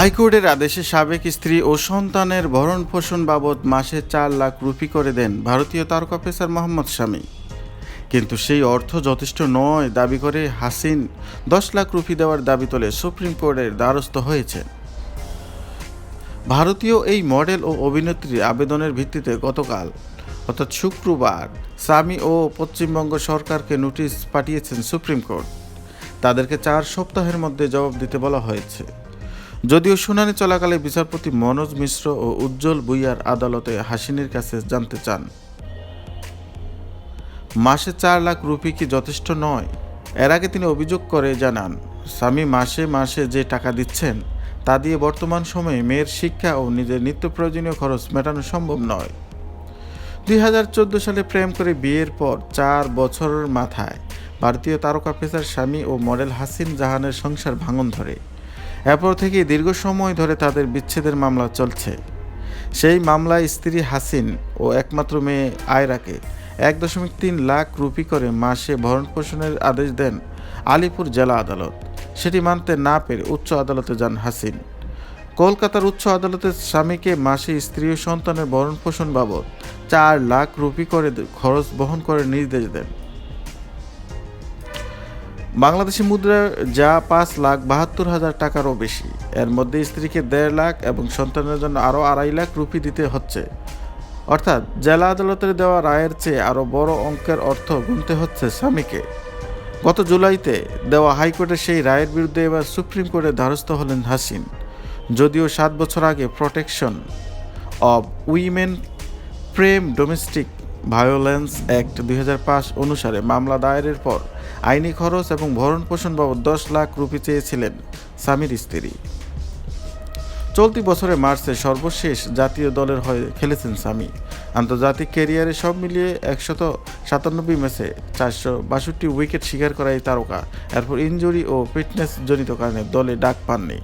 হাইকোর্টের আদেশে সাবেক স্ত্রী ও সন্তানের ভরণ পোষণ বাবদ মাসে চার লাখ রুপি করে দেন ভারতীয় তারকা পেসার মোহাম্মদ শামী। কিন্তু সেই অর্থ যথেষ্ট নয় দাবি করে হাসিন দশ লাখ রুপি দেওয়ার দাবি তোলে সুপ্রিম কোর্টের দ্বারস্থ হয়েছে ভারতীয় এই মডেল ও অভিনেত্রীর আবেদনের ভিত্তিতে গতকাল, অর্থাৎ শুক্রবার স্বামী ও পশ্চিমবঙ্গ সরকারকে নোটিশ পাঠিয়েছেন সুপ্রিম কোর্ট। তাদেরকে চার সপ্তাহের মধ্যে জবাব দিতে বলা হয়েছে। যদিও শুনানি চলাকালে বিচারপতি মনোজ মিশ্র ও উজ্জ্বল ভুইয়ার আদালতে হাসিনের কাছে জানতে চান। মাসে চার লাখ রুপি কি যথেষ্ট নয়? এর আগে তিনি অভিযোগ করে জানান, স্বামী মাসে মাসে যে টাকা দিচ্ছেন, তা দিয়ে বর্তমান সময়ে মেয়ের শিক্ষা ও নিজের নিত্য প্রয়োজনীয় খরচ মেটানো সম্ভব নয়। দুই সালে প্রেম করে বিয়ের পর চার বছরের মাথায় ভারতীয় তারকা পেসার স্বামী ও মডেল হাসিন জাহানের সংসার ভাঙন ধরে। এরপর থেকে দীর্ঘ সময় ধরে তাদের বিচ্ছেদের মামলা চলছে। সেই মামলায় স্ত্রী হাসিন ও একমাত্র মেয়ে আয়রাকে এক দশমিক তিন লাখ রুপি করে মাসে ভরণ পোষণের আদেশ দেন আলিপুর জেলা আদালত। সেটি মানতে না পেরে উচ্চ আদালতে যান হাসিন। কলকাতার উচ্চ আদালতের স্বামীকে মাসে স্ত্রী ও সন্তানের ভরণ পোষণ বাবদ চার লাখ রুপি করে খরচ বহন করে নির্দেশ দেন। বাংলাদেশি মুদ্রা যা পাঁচ লাখ বাহাত্তর হাজার টাকারও বেশি। এর মধ্যে স্ত্রীকে দেড় লাখ এবং সন্তানের জন্য আরও আড়াই লাখ রুপি দিতে হচ্ছে। অর্থাৎ জেলা আদালতের দেওয়া রায়ের চেয়ে আরও বড় অঙ্কের অর্থ গুনতে হচ্ছে স্বামীকে। গত জুলাইতে দেওয়া হাইকোর্টের সেই রায়ের বিরুদ্ধে এবার সুপ্রিম কোর্টের দ্বারস্থ হলেন হাসিন যদিও সাত বছর আগে protection of women from domestic violence act দুই হাজার পাঁচ অনুসারে মামলা দায়েরের পর আইনি খরচ এবং ভরণ পোষণ বাবদ দশ লাখ রুপি চেয়েছিলেন স্বামীর স্ত্রী। চলতি বছরে মার্চে সর্বশেষ জাতীয় দলের হয়ে খেলেছেন স্বামী। আন্তর্জাতিক ক্যারিয়ারে সব মিলিয়ে একশত সাতানব্বই ম্যাচে চারশো বাষট্টি উইকেট শিকার করা এই তারকা। এরপর ইঞ্জুরি ও ফিটনেস জনিত কারণে দলে ডাক পাননি।